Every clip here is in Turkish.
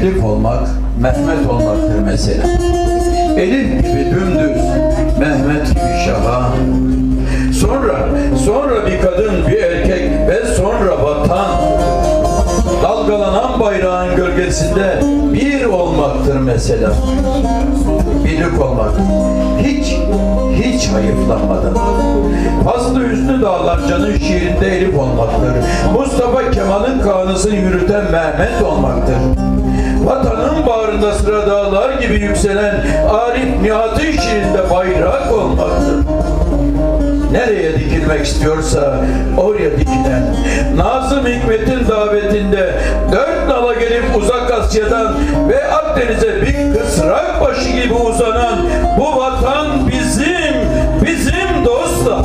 Elif olmak, Mehmet olmaktır mesela. Elif gibi dümdüz, Mehmet gibi şaha. Sonra, sonra bir kadın, bir erkek ve sonra vatan. Dalgalanan bayrağın gölgesinde bir olmaktır mesela. Birlik olmak. Hiç, hiç hayıflanmadan. Fazlı Hüsnü Dağlarca'nın şiirinde Elif olmaktır. Mustafa Kemal'in kanısını yürüten Mehmet olmaktır. Vatanın bağrında sıra dağlar gibi yükselen Arif Nihat'ın şiirinde bayrak olmaktır nereye dikilmek istiyorsa oraya dikilen Nazım Hikmet'in davetinde dört nala gelip uzak Asya'dan ve Akdeniz'e bir kısrak başı gibi uzanan bu vatan bizim, bizim dostlar.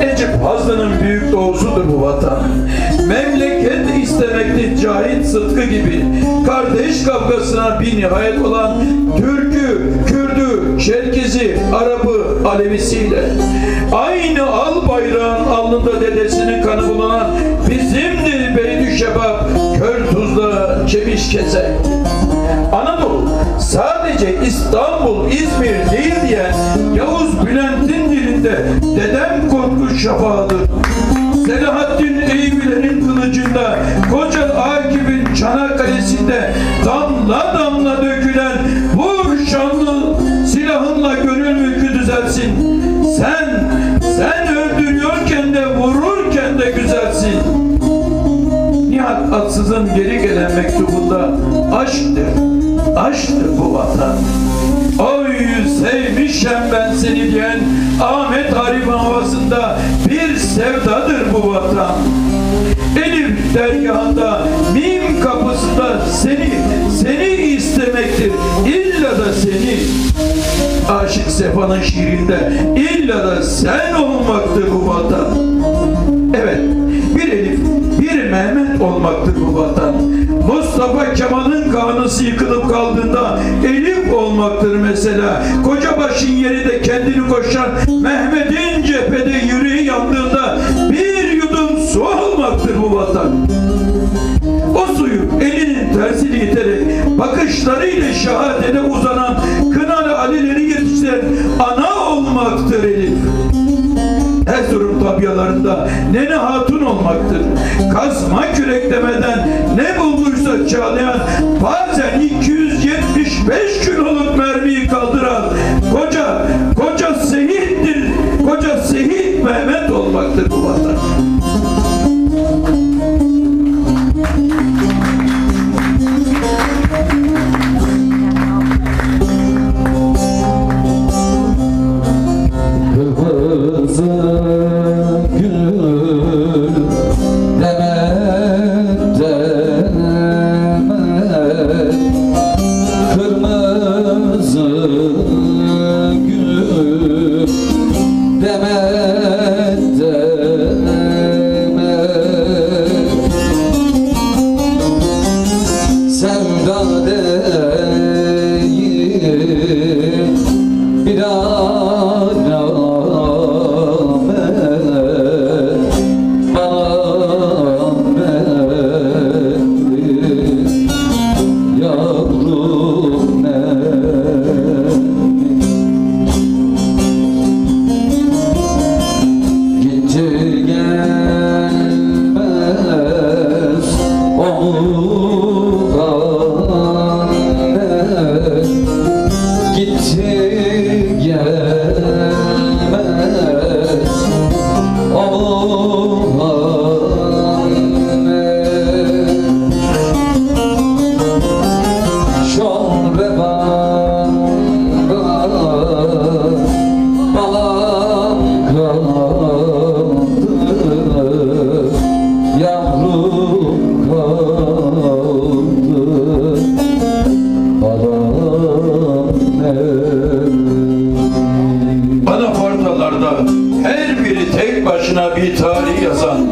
Necip Fazlı'nın büyük doğusudur bu vatan. Cahit Sıtkı gibi kardeş kavgasına bir nihayet olan Türk'ü, Kürd'ü, Çerkezi, Arap'ı, Alevisiyle aynı al bayrağın alnında dedesinin kanı bulunan bizimdir Beydü Şebap, Kör Tuzla, Çemiş Keze. Anadolu sadece İstanbul, İzmir değil diyen Yavuz Bülent'in dilinde dedem korkunç şafağıdır. Selahaddin Eyyubilerin kılıcında, Çanakkale'sinde damla damla dökülen vur şanlı silahınla gönül mülkü düzelsin. Sen, sen öldürüyorken de vururken de güzelsin. Nihat Atsız'ın geri gelen mektubunda aşktır, aşktır bu vatan. Oy sevmişem ben seni diyen Ahmet Arif'in havasında bir sevdadır bu vatan. Elif dergahında, mim kapısında seni, seni istemektir. İlla da seni. Aşık Sefa'nın şiirinde illa da sen olmaktır bu vatan. Evet, bir Elif, bir Mehmet olmaktır bu vatan. Mustafa Kemal'in kanısı yıkılıp kaldığında Elif olmaktır mesela. Kocabaş'ın yeri de kendini koşan Mehmet'in cephede yüreği yandığında bir yudum su olmaktır bu vatan. Suyu elinin tersiyle iterek bakışlarıyla şehadete uzanan Kınalı Ali'leri yetiştiren ana olmaktır Elif. Erzurum tabyalarında Nene Hatun olmaktır. Kazma kürek demeden ne bulduysa çağlayan bazen 275 kiloluk mermiyi kaldıran bir alamet başına bir tarih yazan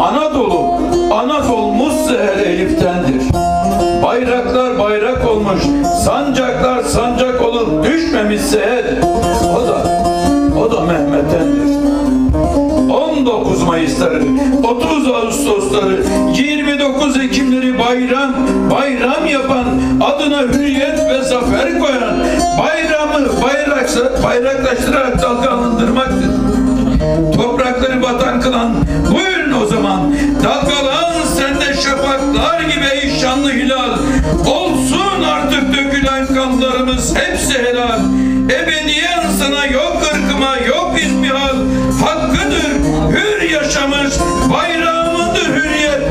Anadolu, Anadolu seher Elif'tendir. Bayraklar bayrak olmuş, sancaklar sancak olup düşmemiş seher. O da, o da Mehmet'tendir. 19 Mayıs'ları, 30 Ağustos'ları Ağustosları, 29 Ekimleri bayram, bayram yapan, adına hürriyet ve zafer koyan, bayramı bayraklaştırarak dalgalandırmaktır. Toprakları vatan kılan, buyurun o zaman, dalgalan sende şafaklar gibi ey şanlı hilal, olsun artık dökülen kanlarımız hepsi helal, ebediyen sana yok ırkıma, yok izmihal, hakkıdır hür yaşamış, bayramıdır hürriyet,